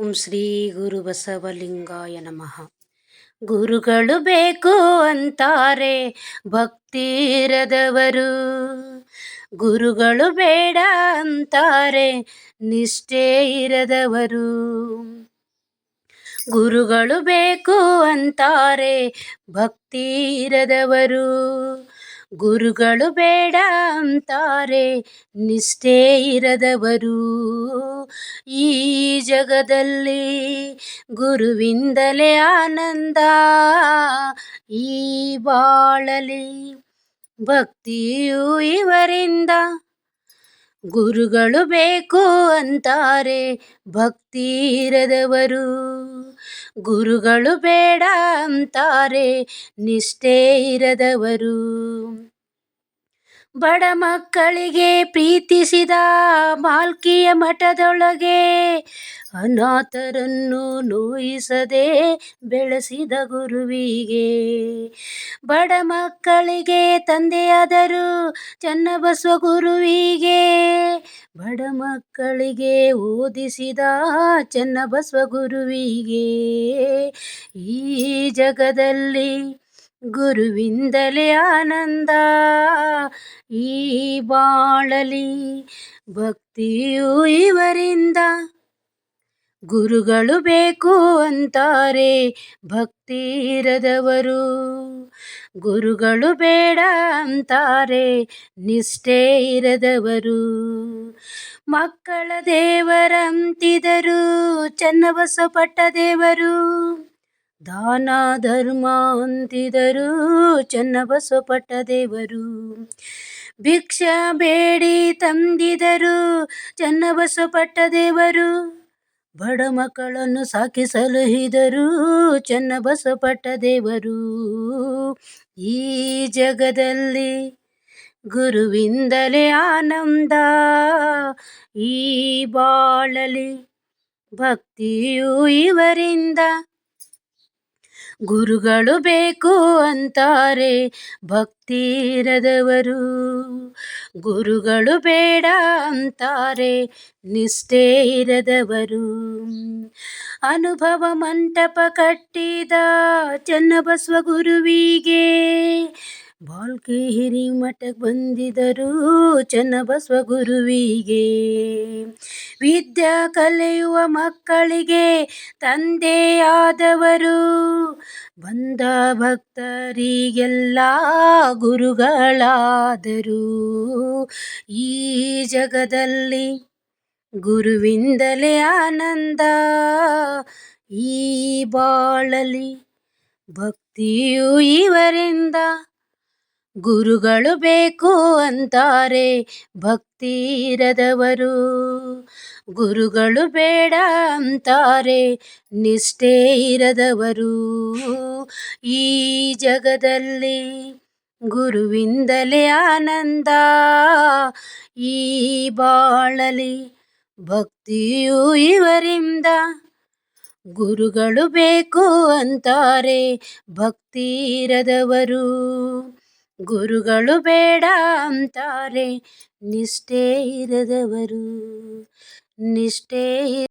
ಓಂ ಶ್ರೀ ಗುರು ಬಸವಲಿಂಗಾಯ ನಮಃ. ಗುರುಗಳು ಬೇಕು ಅಂತಾರೆ ಭಕ್ತಿರದವರು. ಗುರುಗಳು ಬೇಡ ಅಂತಾರೆ ನಿಷ್ಠೆ ಇರದವರು. ಗುರುಗಳು ಬೇಕು ಅಂತಾರೆ ಭಕ್ತಿ ಇರದವರು. ಗುರುಗಳು ಬೇಡ ಅಂತಾರೆ ನಿಷ್ಠೆ ಇರದವರು. ಈ ಜಗದಲ್ಲಿ ಗುರುವಿಂದಲೇ ಆನಂದ. ಈ ಬಾಳಲಿ ಭಕ್ತಿಯು ಇವರಿಂದ ಗುರುಗಳು ಬೇಕು ಅಂತಾರೆ ಭಕ್ತಿ ಇರದವರು. ಗುರುಗಳು ಬೇಡ ಅಂತಾರೆ ನಿಷ್ಠೆ ಇರದವರು. ಬಡ ಮಕ್ಕಳಿಗೆ ಪ್ರೀತಿಸಿದ ಮಾಲ್ಕಿಯ ಮಠದೊಳಗೆ ಅನಾಥರನ್ನು ನೋಯಿಸದೆ ಬೆಳೆಸಿದ ಗುರುವಿಗೆ. ಬಡ ಮಕ್ಕಳಿಗೆ ತಂದೆಯಾದರು ಚನ್ನಬಸವ ಗುರುವಿಗೆ ಬಡ ಮಕ್ಕಳಿಗೆ ಓದಿಸಿದ ಚನ್ನಬಸವ ಗುರುವಿಗೆ ಈ ಜಗದಲ್ಲಿ ಗುರುವಿಂದಲೇ ಆನಂದ. ಈ ಬಾಳಲಿ ಭಕ್ತಿಯು ಇವರಿಂದ ಗುರುಗಳು ಬೇಕು ಅಂತಾರೆ ಭಕ್ತಿ ಇರದವರು ಗುರುಗಳು ಬೇಡ ಅಂತಾರೆ ನಿಷ್ಠೆ ಇರದವರು ಮಕ್ಕಳ ದೇವರಂತಿದರು ಚನ್ನಬಸಪಟ್ಟ ದೇವರು. ದಾನ ಧರ್ಮ ಅಂತಿದರು ಚನ್ನಬಸಪಟ್ಟ ದೇವರು. ಭಿಕ್ಷ ಬೇಡಿ ತಂದಿದರು ಚನ್ನಬಸಪಟ್ಟ ದೇವರು. ಬಡ ಮಕ್ಕಳನ್ನು ಸಾಕಿ ಸಲಹಿದರು ಚನ್ನಬಸವಪಟ್ಟ ದೇವರು. ಈ ಜಗದಲ್ಲಿ ಗುರುವಿಂದಲೇ ಆನಂದ ಈ ಬಾಳಲಿ ಭಕ್ತಿಯು ಇವರಿಂದ. ಗುರುಗಳು ಬೇಕು ಅಂತಾರೆ ಭಕ್ತಿ ಇರದವರು ಗುರುಗಳು ಬೇಡ ಅಂತಾರೆ ನಿಷ್ಠೆ ಇರದವರು ಅನುಭವ ಮಂಟಪ ಕಟ್ಟಿದ ಚನ್ನಬಸವ ಗುರುವಿಗೆ ಬಾಲ್ಕಿ ಹಿರಿ ಮಠಕ್ಕೆ ಬಂದಿದರು ಚನ್ನಬಸವ ಗುರುವಿಗೆ. ವಿದ್ಯಾ ಕಲಿಯುವ ಮಕ್ಕಳಿಗೆ ತಂದೆಯಾದವರು. ಬಂದ ಭಕ್ತರಿಗೆಲ್ಲ ಗುರುಗಳಾದರು. ಈ ಜಗದಲ್ಲಿ ಗುರುವಿಂದಲೇ ಆನಂದ. ಈ ಬಾಳಲಿ ಭಕ್ತಿಯು ಇವರಿಂದ ಗುರುಗಳು ಬೇಕು ಅಂತಾರೆ ಭಕ್ತಿ ಇರದವರು. ಗುರುಗಳು ಬೇಡ ಅಂತಾರೆ ನಿಷ್ಠೆ ಇರದವರು. ಈ ಜಗದಲ್ಲಿ ಗುರುವಿಂದಲೇ ಆನಂದ, ಈ ಬಾಳಲಿ ಭಕ್ತಿಯು ಇವರಿಂದ. ಗುರುಗಳು ಬೇಕು ಅಂತಾರೆ ಭಕ್ತಿ ಇರದವರು. ಗುರುಗಳು ಬೇಡ ಅಂತಾರೆ. ನಿಷ್ಠೆ ಇರದವರು ನಿಷ್ಠೆ